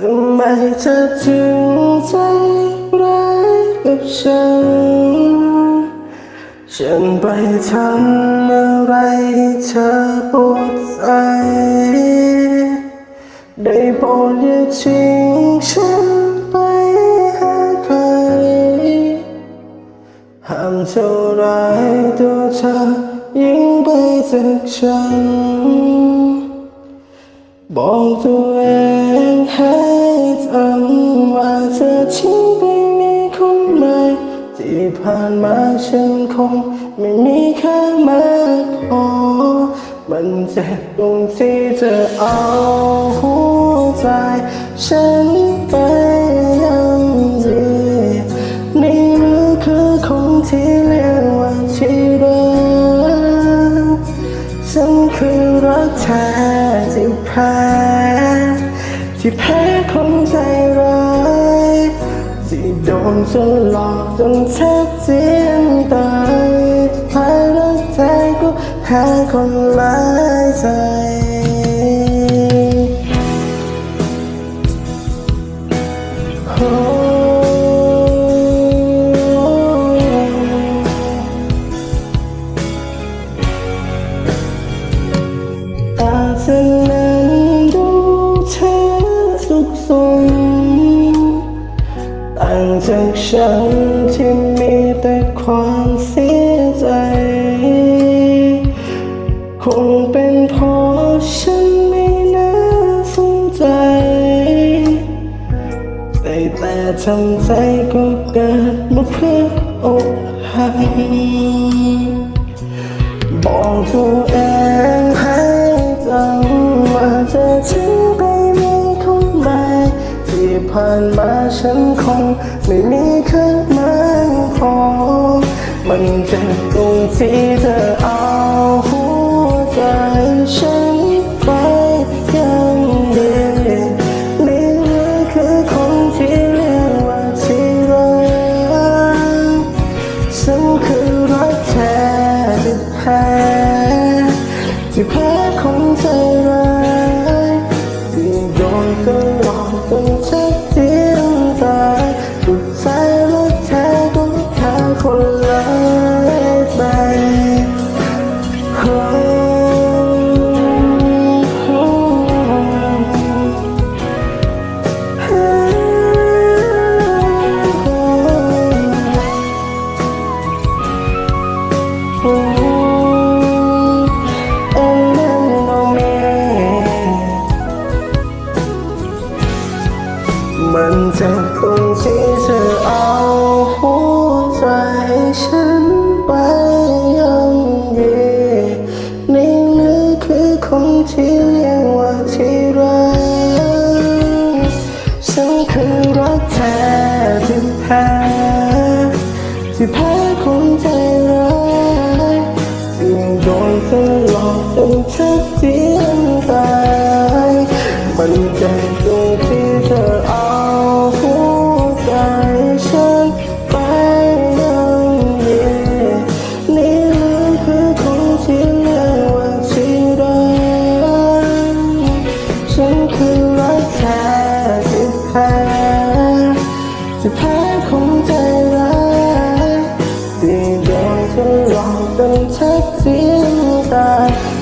ทำไมเธอถึงใจร้ายกับฉัน ฉันไปทำอะไรให้เธอปวดใจได้โปรดอย่าทิ้งฉันไปหาใครห้ามเท่าไรตัวเธอยิ่งไปจากฉัน บอกตัวเอง ให้จำว่าเธอทิ้งไปมีคนใหม่ที่ผ่านมาฉันคงไม่มีค่ามากพอมันเจ็บตรงที่เธอเอาหัวใจ ฉันไปยังดีนี่หรือคือคนที่เรียกว่าที่รักฉันคือรักแท้ที่แพ้ ที่แพ้คนใจร้ายที่โดนจนหลอกจนแทบเจียนตายแพ้รักใจก็แพ้คนหลายใจ ฉันที่มีแต่ความเสียใจ คงเป็นเพราะฉันไม่น่าสนใจ แต่แต่ทำใจก็เกิดมาเพื่ออกหักบอกตัวเอง ผ่านมาฉันคงไม่มีค่ามากพอ มันเจ็บตรงที่เธอเอาหัวใจฉันไปยังดีนี่หรือคือคนที่เรียกว่าที่รักฉันคือรักแท้ที่แพ้ที่แพ้ของใจร้า สิแพ้คนใจร้ายสิ่งโดนเธอหลอกจนชักเจียนตาย มันจะโหลอกจนช็คเสียงตา